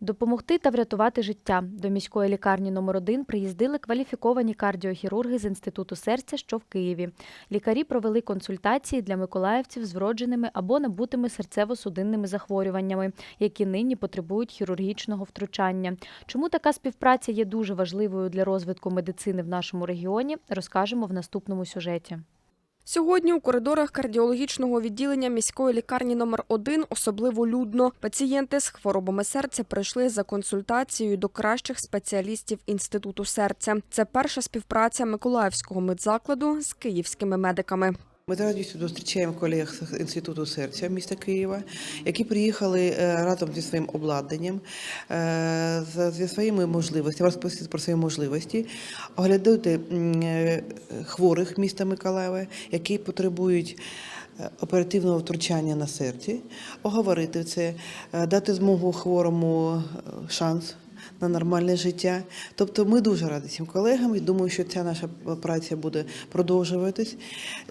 Допомогти та врятувати життя. До міської лікарні номер 1 приїздили кваліфіковані кардіохірурги з Інституту серця, що в Києві. Лікарі провели консультації для миколаївців з вродженими або набутими серцево-судинними захворюваннями, які нині потребують хірургічного втручання. Чому така співпраця є дуже важливою для розвитку медицини в нашому регіоні, розкажемо в наступному сюжеті. Сьогодні у коридорах кардіологічного відділення міської лікарні номер 1 особливо людно. Пацієнти з хворобами серця прийшли за консультацією до кращих спеціалістів інституту серця. Це перша співпраця Миколаївського медзакладу з київськими медиками. Ми з радістю зустрічаємо колег з інституту серця міста Києва, які приїхали е, разом зі своїм обладнанням, е, зі своїми можливостями, розповісти про свої можливості, оглядати е, хворих міста Миколаєва, які потребують. Оперативного втручання на серці, оговорити це, дати змогу хворому шанс на нормальне життя. Тобто ми дуже раді цим колегам і думаю, що ця наша праця буде продовжуватись.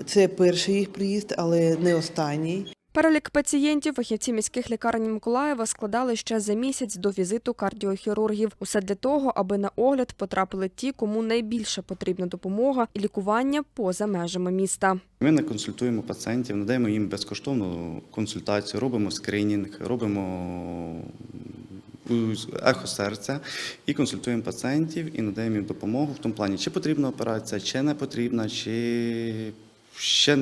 Це перший їх приїзд, але не останній. Перелік пацієнтів фахівці міських лікарень Миколаєва складали ще за місяць до візиту кардіохірургів. Усе для того, аби на огляд потрапили ті, кому найбільше потрібна допомога і лікування поза межами міста. Ми не консультуємо пацієнтів, надаємо їм безкоштовну консультацію, робимо скринінг, робимо ехо серця і консультуємо пацієнтів і надаємо їм допомогу в тому плані, чи потрібна операція, чи не потрібна, чи ще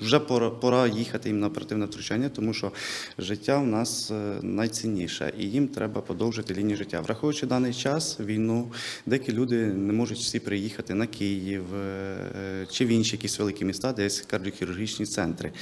вже пора, пора їхати їм на оперативне втручання, тому що життя в нас е, найцінніше, і їм треба подовжити лінію життя. Враховуючи даний час, війну, деякі люди не можуть всі приїхати на Київ е, чи в інші якісь великі міста, де є кардіохірургічні центри.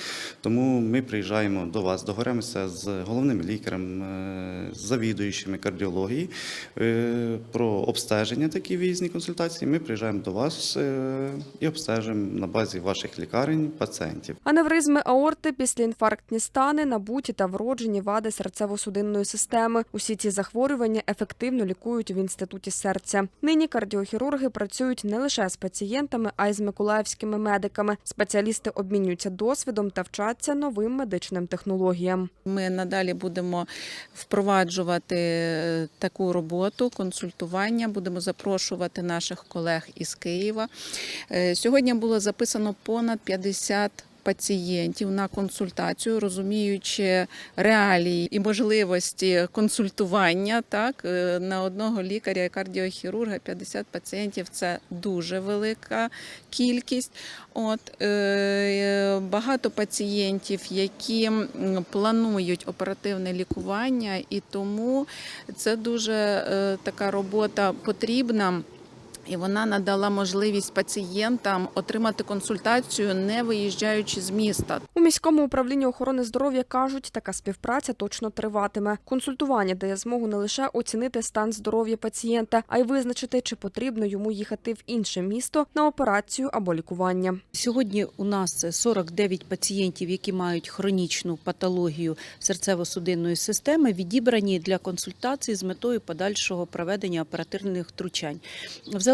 Тому ми приїжджаємо до вас, договоримося з головним лікарем, е, з завідуючими кардіології е, про обстеження такі виїзні консультації. Ми приїжджаємо до вас е, і обстежимо на базі ваших лікарень пацієнтів. Аневризми аорти, післяінфарктні стани, набуті та вроджені вади серцево-судинної системи. Усі ці захворювання ефективно лікують в інституті серця. Нині кардіохірурги працюють не лише з пацієнтами, а й з миколаївськими медиками. Спеціалісти обмінюються досвідом та вчаться новим медичним технологіям. Ми надалі будемо впроваджувати е, таку роботу, консультування. Будемо запрошувати наших колег із Києва. Е, Сьогодні було записано понад 50 Пацієнтів на консультацію, розуміючи реалії і можливості консультування, так е, на одного лікаря і кардіохірурга 50 пацієнтів це дуже велика кількість. От е, багато пацієнтів, які планують оперативне лікування, і тому це дуже е, така робота потрібна. І вона надала можливість пацієнтам отримати консультацію, не виїжджаючи з міста. У міському управлінні охорони здоров'я кажуть, така співпраця точно триватиме. Консультування дає змогу не лише оцінити стан здоров'я пацієнта, а й визначити, чи потрібно йому їхати в інше місто на операцію або лікування. Сьогодні у нас 49 пацієнтів, які мають хронічну патологію серцево-судинної системи, відібрані для консультації з метою подальшого проведення оперативних втручань.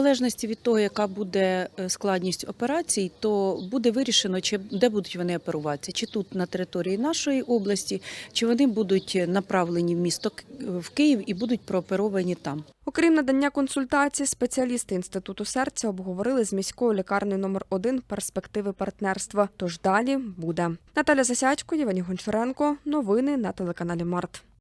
Залежності від того, яка буде е, складність операцій, то буде вирішено, чи де будуть вони оперуватися, чи тут на території нашої області, чи вони будуть направлені в місто в Київ і будуть прооперовані там. Окрім надання консультацій, спеціалісти інституту серця обговорили з міською лікарнею номер 1 перспективи партнерства. Тож далі буде Наталя Засядько, Євгеній Гончаренко. Новини на телеканалі Март.